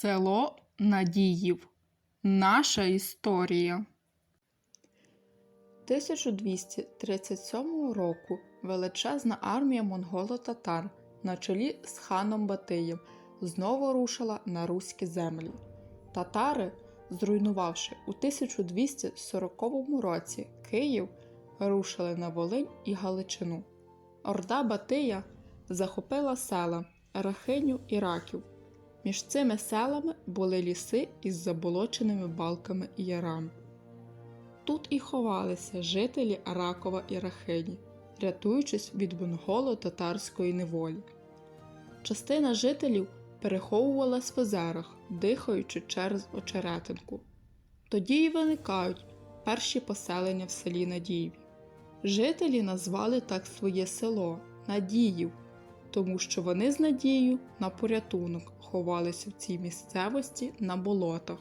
Село Надіїв. Наша історія. 1237 року величезна армія монголо-татар на чолі з ханом Батиєм знову рушила на руські землі. Татари, зруйнувавши у 1240 році Київ, рушили на Волинь і Галичину. Орда Батия захопила села Рахиню і Раків. Між цими селами були ліси із заболоченими балками і ярами. Тут і ховалися жителі Аракова і Рахині, рятуючись від монголо-татарської неволі. Частина жителів переховувалась в озерах, дихаючи через очеретинку. Тоді й виникають перші поселення в селі Надіїві. Жителі назвали так своє село Надіїв, тому що вони з надією на порятунок ховалися в цій місцевості на болотах.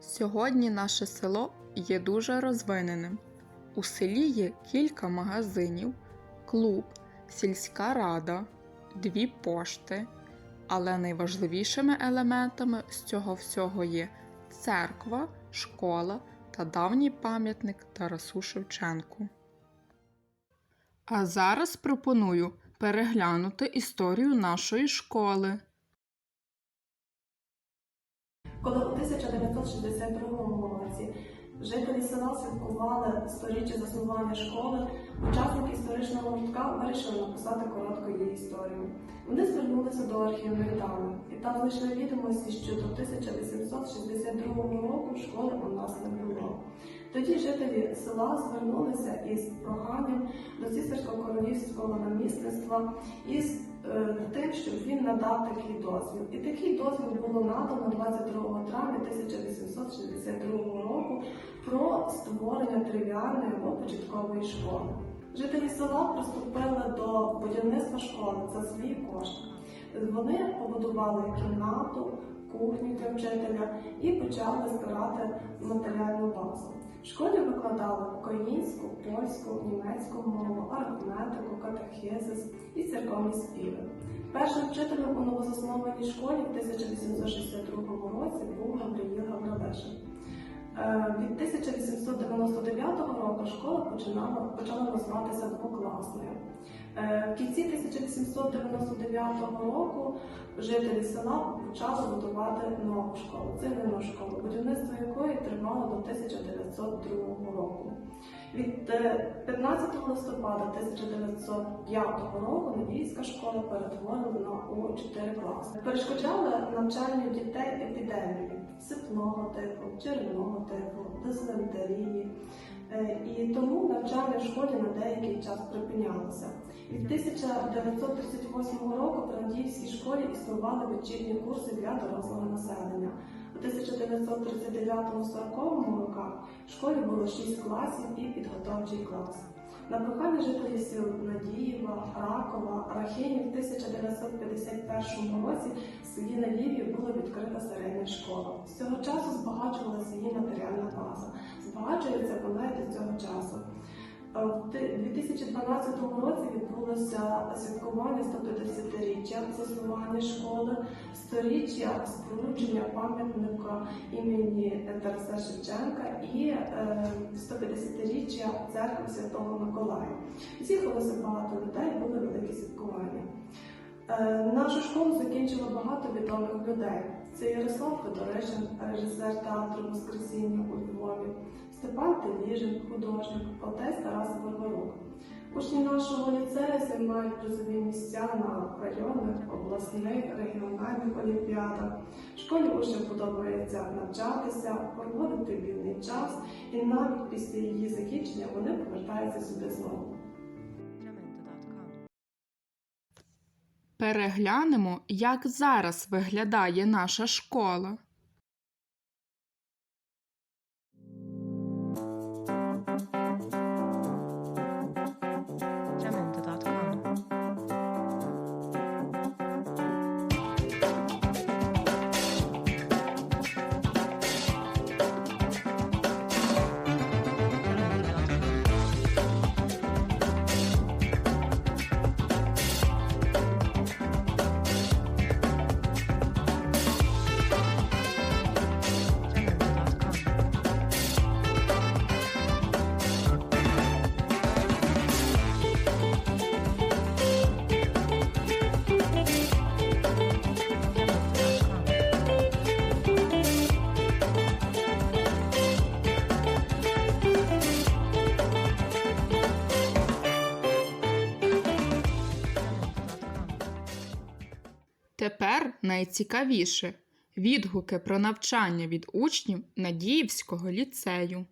Сьогодні наше село є дуже розвиненим. У селі є кілька магазинів, клуб, сільська рада, дві пошти. Але найважливішими елементами з цього всього є церква, школа та давній пам'ятник Тарасу Шевченку. А зараз пропоную переглянути історію нашої школи. Коли у 1962 році жителі села святкували сторіччя заснування школи, учасники історичного гуртка вирішили написати коротку її історію. Вони звернулися до архівної дами і там знайшли відомості, що до 1862 року школи у нас не було. Тоді жителі села звернулися із проханням до цісарського королівського намісництва із тим, щоб він надав такий дозвіл. І такий дозвіл було надано 22 травня 1862 року про створення тривіальної або початкової школи. Жителі села приступили до будівництва школи за свій кошт. Вони побудували кімнату, кухню для вчителя і почали збирати матеріальну базу. В школі викладали українську, польську, німецьку мову, аргументику, катехезис і церковні співи. Першим вчителем у новозаснованій школі в 1862 році був Гавриїл Гаврилешин. Е, Від 1899 року школа починала, почала називатися двокласною. Е, В кінці 1899 року жителі села почали будувати нову школу, цивільну школу, будівництво якої тривало до 1902 року. Від е, 15 листопада 1905 року Надійська школа перетворена у 4 класи. Перешкоджали навчанню дітей епідемії сипного типу, червоного типу, дизентерії. Е, І тому навчання в школі на деякий час припинялося. Від 1938 року при Надіївській школі існували вечірні курси для дорослого населення. У 1939-40 роках в школі було 6 класів і підготовчий клас. На прохання жителів сіл Надіїва, Ракова, Рахинів в 1951 році в селі Надіїві була відкрита середня школа. З цього часу збагачувалася її матеріальна база. Збагачується вона й до цього часу. Е, В 2012 році відбулося святкування 150-річчя заснування школи, сторіччя спорудження пам'ятника імені Тараса Шевченка і е, 150-річчя церкви Святого Миколая. З'їхалося багато людей, були великі святкування. Е, Нашу школу закінчило багато відомих людей. Це Ярослав Федоришин, режисер театру Воскресіння у Львові, Степан Теліжин, художник, отець Тарас Варварук. Учні нашого ліцею займають призові місця на районних, обласних, регіональних олімпіадах. Школі учням подобається навчатися, проводити вільний час, і навіть після її закінчення вони повертаються сюди знову. Переглянемо, як зараз виглядає наша школа. Тепер найцікавіше відгуки про навчання від учнів Надіївського ліцею.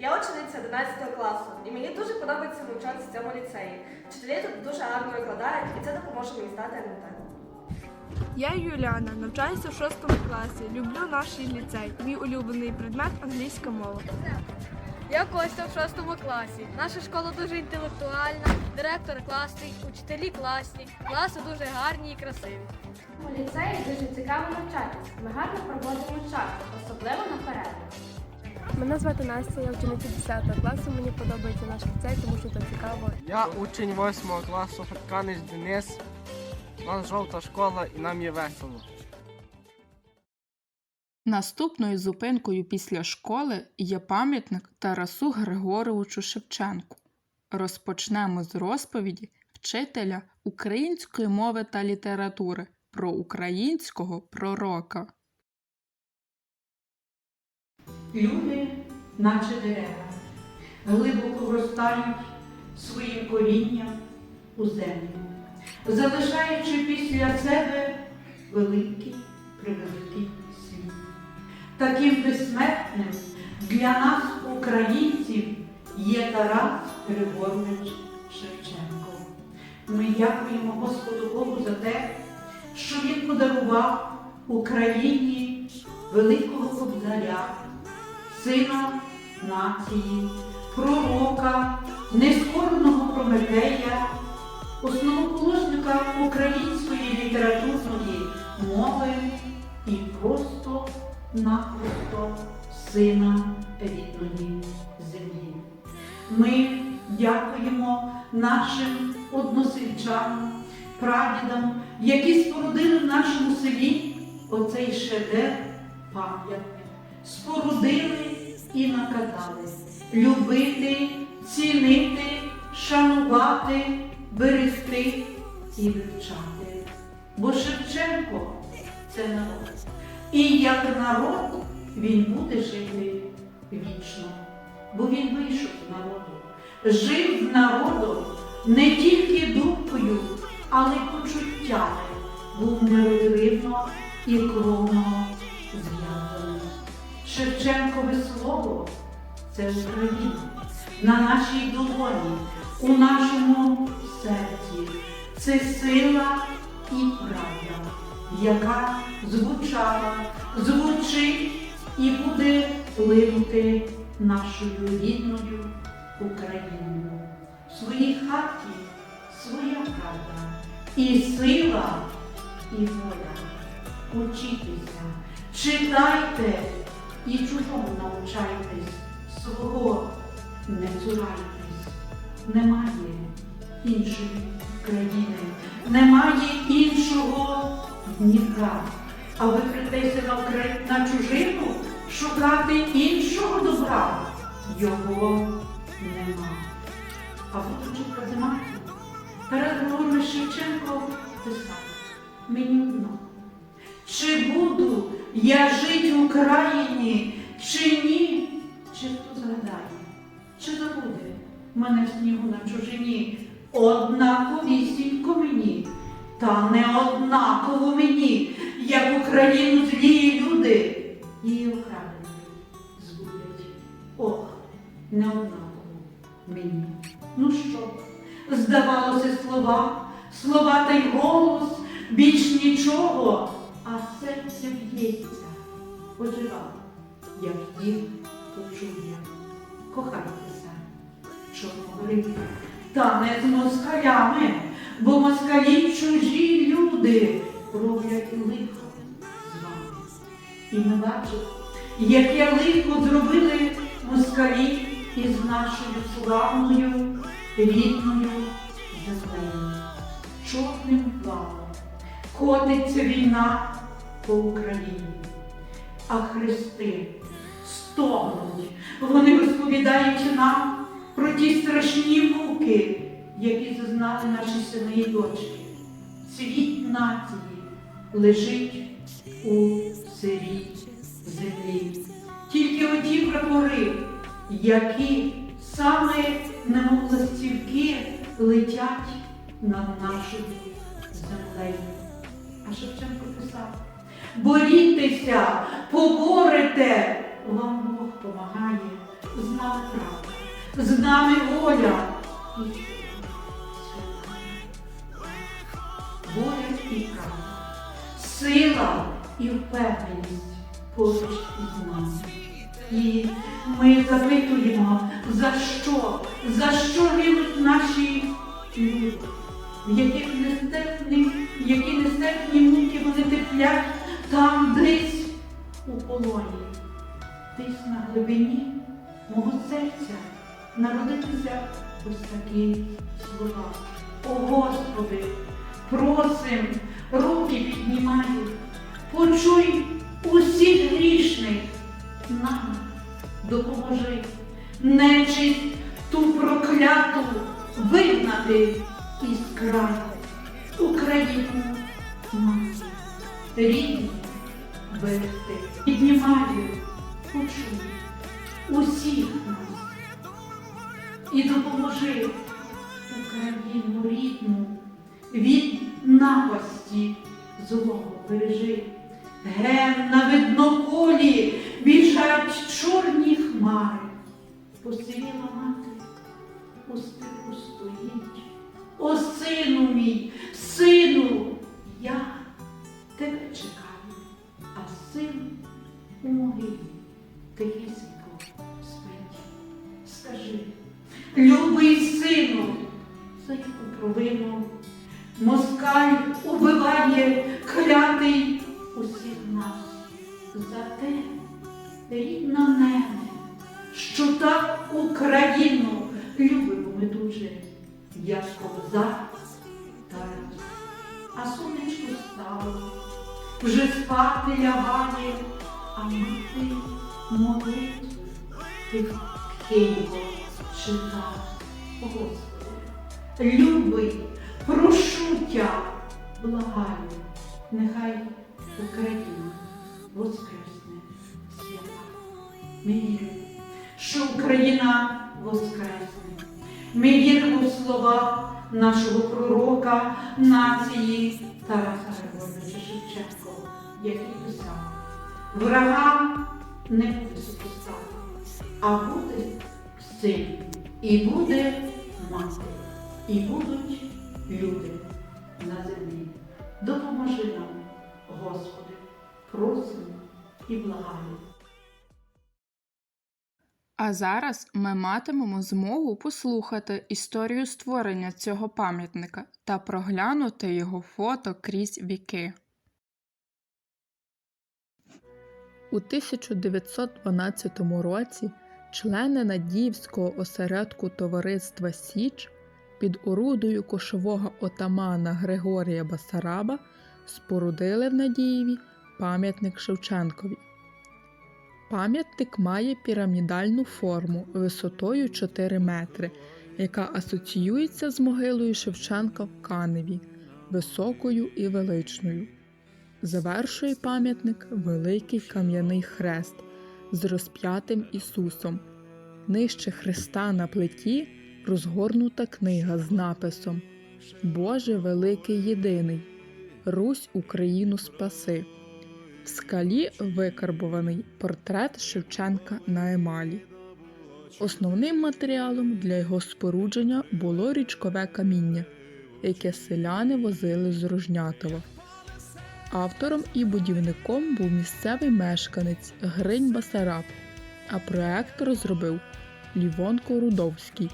Я учениця 11 класу, і мені дуже подобається навчатися в цьому ліцеї. Вчителі тут дуже гарно викладають, і це допоможе мені стати НМТ. Я Юліана, навчаюся в шостому класі. Люблю наш ліцей. Мій улюблений предмет англійська мова. Я Костя в шостому класі. Наша школа дуже інтелектуальна, директор класний, учителі класні, класи дуже гарні і красиві. У ліцеї дуже цікаво навчатися. Ми гарно проводимо час, особливо на перервах. Мене звати Настя, я учениця 10 класу. Мені подобається наш ліцей, тому що це цікаво. Я учень 8 класу Хатканич Денис. У нас жовта школа і нам є весело. Наступною зупинкою після школи є пам'ятник Тарасу Григоровичу Шевченку. Розпочнемо з розповіді вчителя української мови та літератури про українського пророка. Люди, наче дерева, глибоко вростають своїм корінням у землю, залишаючи після себе великий превеликий. Таким безсмертним для нас, українців, є Тарас Григорович Шевченко. Ми дякуємо Господу Богу за те, що Він подарував Україні великого кобзаря, сина нації, пророка, нескореного Прометея, основоположника української літературної мови і просто напросто сина рідної землі. Ми дякуємо нашим односельчанам, прадідам, які спорудили в нашому селі оцей шедевр пам'ятник спорудили і наказали любити, цінити, шанувати, берегти і вивчати. Бо Шевченко це народ. І як народ він буде жити вічно, бо він вийшов з народу, жив з народом не тільки думкою, але й почуттями, був нерозривно і кровно зв'язаний. Шевченкове слово це Україна на нашій долоні, у нашому серці. Це сила і правда, яка звучала, звучить і буде линути нашою рідною Україною. В своїй хаті своя правда, і сила, і воля. Учітеся, читайте і чужому навчайтесь, свого не цурайтесь. Немає іншої країни, немає іншого Дніпра. А ви прийдете на, на чужину шукати іншого добра. Його нема. А будучи казиматі, Тарас Григорович Шевченко писав мені одно. Чи буду я жити в Україні, чи ні? Чи хто згадає, чи забуде мене снігу на чужині? Однаковісінько мені, та не однаково мені, як Україну злії люди, її окрадені збудять. Ох, не однаково мені. Ну що, здавалося слова, слова та й голос, більш нічого, а серце б'ється, ожива, як їх почує. Кохайтеся, чорногриві, та не з москалями, бо москалі чужі люди роблять лихо з вами. І ми бачимо, яке лихо зробили москалі із нашою славною рідною землею. Чорним плавом котиться війна по Україні, а хрести стогнуть, вони розповідають нам про ті страшні муки, які зазнали наші сини і дочки. Цвіт нації лежить у сирій землі. Тільки оті прапори, які саме немов ластівки летять над нашою землею. А Шевченко писав: борітеся, поборете, вам Бог помагає, з нами правда, з нами воля. Воля і правда, сила і впевненість поруч із нами. І ми запитуємо, за що, за що гинуть наші люди, в яких нестерпні, які нестерпні муки вони терплять там десь у полоні, десь на глибині мого серця народитися ось такі слова. О Господи, просим, руки піднімаю, почуй усіх грішних. Нам допоможи. Нечисть ту прокляту вигнати із краю. Україну мати, рідну берегти. Піднімаю, почуй усіх нас. І допоможи Україну рідну від напасті злого бережи. Ген на видноколі біжать чорні хмари. Посивіла мати, у степу стоїть. О, сину мій, сину, москаль убиває клятий усіх нас. За те, рідна мене, що так Україну любимо ми дуже, як козак та. А сонечко стало, вже спати лягає, а мати молитву тихенько читає. Господи, любий, прошу тя, благаю, нехай Україна воскресне свята. Ми віримо, що Україна воскресне. Ми віримо в слова нашого пророка нації Тараса Григоровича Шевченко, який писав: врагам не буде супостати, а буде син, і буде мати, і будуть люди на землі. Допоможи нам, Господи, просимо і благаємо. А зараз ми матимемо змогу послухати історію створення цього пам'ятника та проглянути його фото крізь віки. У 1912 році члени Надіївського осередку товариства Січ під орудою кошового отамана Григорія Басараба спорудили в Надіїві пам'ятник Шевченкові. Пам'ятник має пірамідальну форму висотою 4 метри, яка асоціюється з могилою Шевченка в Каневі, високою і величною. Завершує пам'ятник великий кам'яний хрест з розп'ятим Ісусом. Нижче хреста на плиті розгорнута книга з написом Боже великий єдиний, Русь Україну спаси. В скалі викарбований портрет Шевченка на емалі. Основним матеріалом для його спорудження було річкове каміння, яке селяни возили з Рожнятова. Автором і будівником був місцевий мешканець Гринь Басараб, а проект розробив Лівонко Рудовський,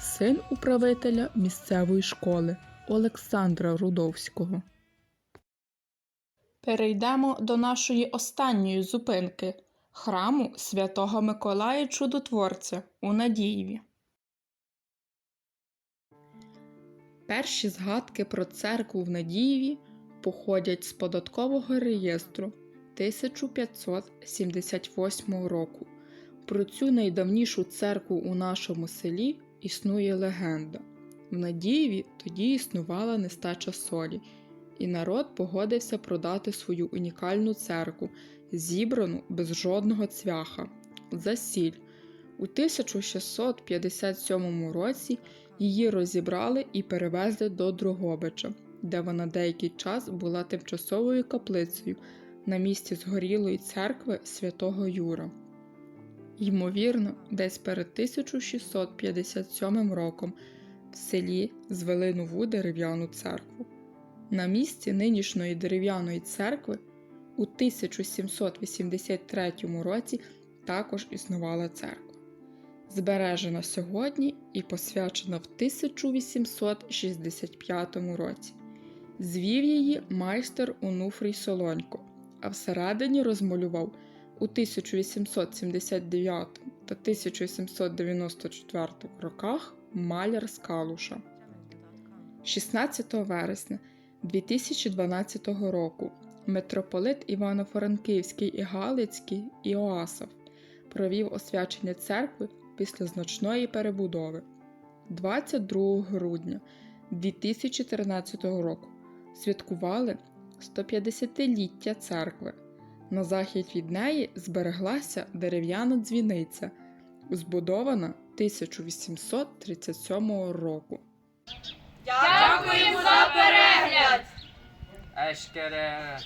син управителя місцевої школи Олександра Рудовського. Перейдемо до нашої останньої зупинки храму святого Миколая Чудотворця у Надієві. Перші згадки про церкву в Надієві походять з податкового реєстру 1578 року. Про цю найдавнішу церкву у нашому селі існує легенда. В Надієві тоді існувала нестача солі, і народ погодився продати свою унікальну церкву, зібрану без жодного цвяха, за сіль. У 1657 році її розібрали і перевезли до Дрогобича, де вона деякий час була тимчасовою каплицею на місці згорілої церкви святого Юра. Ймовірно, десь перед 1657 роком в селі звели нову дерев'яну церкву. На місці нинішньої дерев'яної церкви у 1783 році також існувала церква. Збережена сьогодні і посвячена в 1865 році. Звів її майстер Онуфрій Солонько, а всередині розмалював у 1879 та 1794 роках маляр з Калуша. 16 вересня 2012 року митрополит Івано-Франківський і Галицький Іоасав провів освячення церкви після значної перебудови. 22 грудня 2013 року святкували 150-ліття церкви. На захід від неї збереглася дерев'яна дзвіниця, збудована 1837 року. Дякуємо за перегляд! Ешкере.